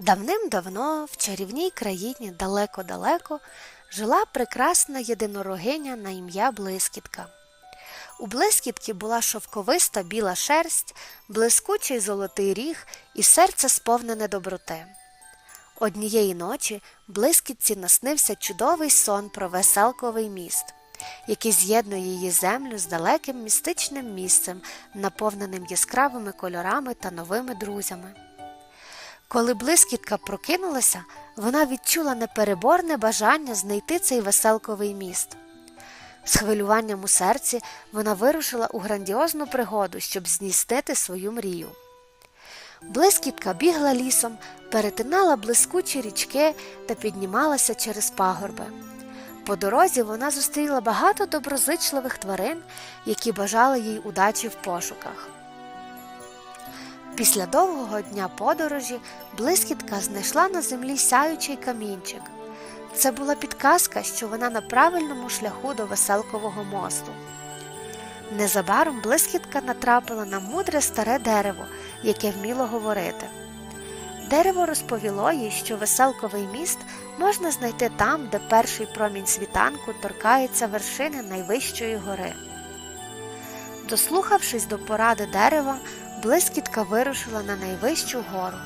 Давним-давно в чарівній країні далеко-далеко жила прекрасна єдинорогиня на ім'я Блискітка. У блискітки була шовковиста біла шерсть, блискучий золотий ріг і серце сповнене доброти. Однієї ночі блискітці наснився чудовий сон про веселковий міст, який з'єднує її землю з далеким містичним місцем, наповненим яскравими кольорами та новими друзями. Коли блискітка прокинулася, вона відчула непереборне бажання знайти цей веселковий міст. З хвилюванням у серці вона вирушила у грандіозну пригоду, щоб здійснити свою мрію. Блискітка бігла лісом, перетинала блискучі річки та піднімалася через пагорби. По дорозі вона зустріла багато доброзичливих тварин, які бажали їй удачі в пошуках. Після довгого дня подорожі блискітка знайшла на землі сяючий камінчик. Це була підказка, що вона на правильному шляху до веселкового мосту. Незабаром блискітка натрапила на мудре старе дерево, яке вміло говорити. Дерево розповіло їй, що веселковий міст можна знайти там, де перший промінь світанку торкається вершини найвищої гори. Дослухавшись до поради дерева, блискітка вирушила на найвищу гору.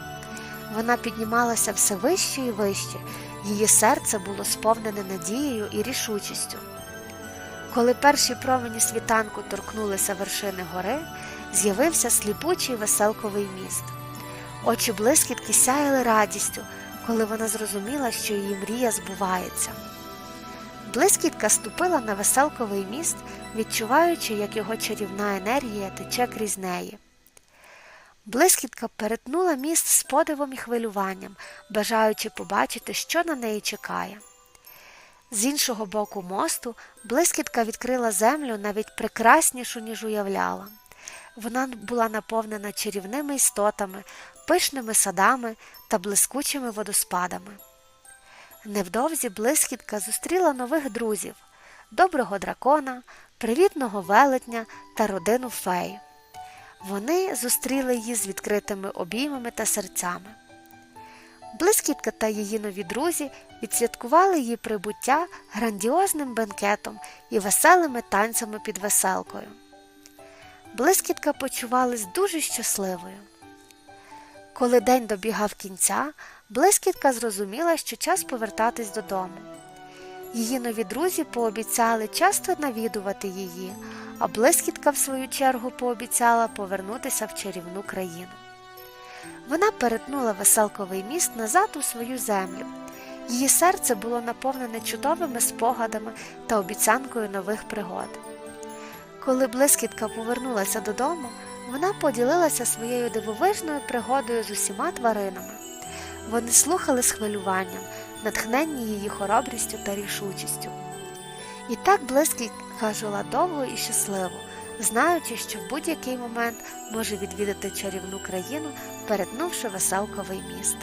Вона піднімалася все вище і вище, її серце було сповнене надією і рішучістю. Коли перші промені світанку торкнулися вершини гори, з'явився сліпучий веселковий міст. Очі блискітки сяяли радістю, коли вона зрозуміла, що її мрія збувається. Блискітка ступила на веселковий міст, відчуваючи, як його чарівна енергія тече крізь неї. Блискітка перетнула міст з подивом і хвилюванням, бажаючи побачити, що на неї чекає. З іншого боку мосту блискітка відкрила землю навіть прекраснішу, ніж уявляла. Вона була наповнена чарівними істотами, пишними садами та блискучими водоспадами. Невдовзі блискітка зустріла нових друзів доброго дракона, привітного велетня та родину фей. Вони зустріли її з відкритими обіймами та серцями. Блискітка та її нові друзі відсвяткували її прибуття грандіозним бенкетом і веселими танцями під веселкою. Блискітка почувалась дуже щасливою. Коли день добігав кінця, блискітка зрозуміла, що час повертатись додому. Її нові друзі пообіцяли часто навідувати її, а блискітка, в свою чергу, пообіцяла повернутися в чарівну країну. Вона перетнула веселковий міст назад у свою землю. Її серце було наповнене чудовими спогадами та обіцянкою нових пригод. Коли блискітка повернулася додому, вона поділилася своєю дивовижною пригодою з усіма тваринами. Вони слухали з хвилюванням, натхненні її хоробрістю та рішучістю. І так блискітка жила довго і щасливо, знаючи, що в будь-який момент може відвідати чарівну країну, перетнувши веселковий міст.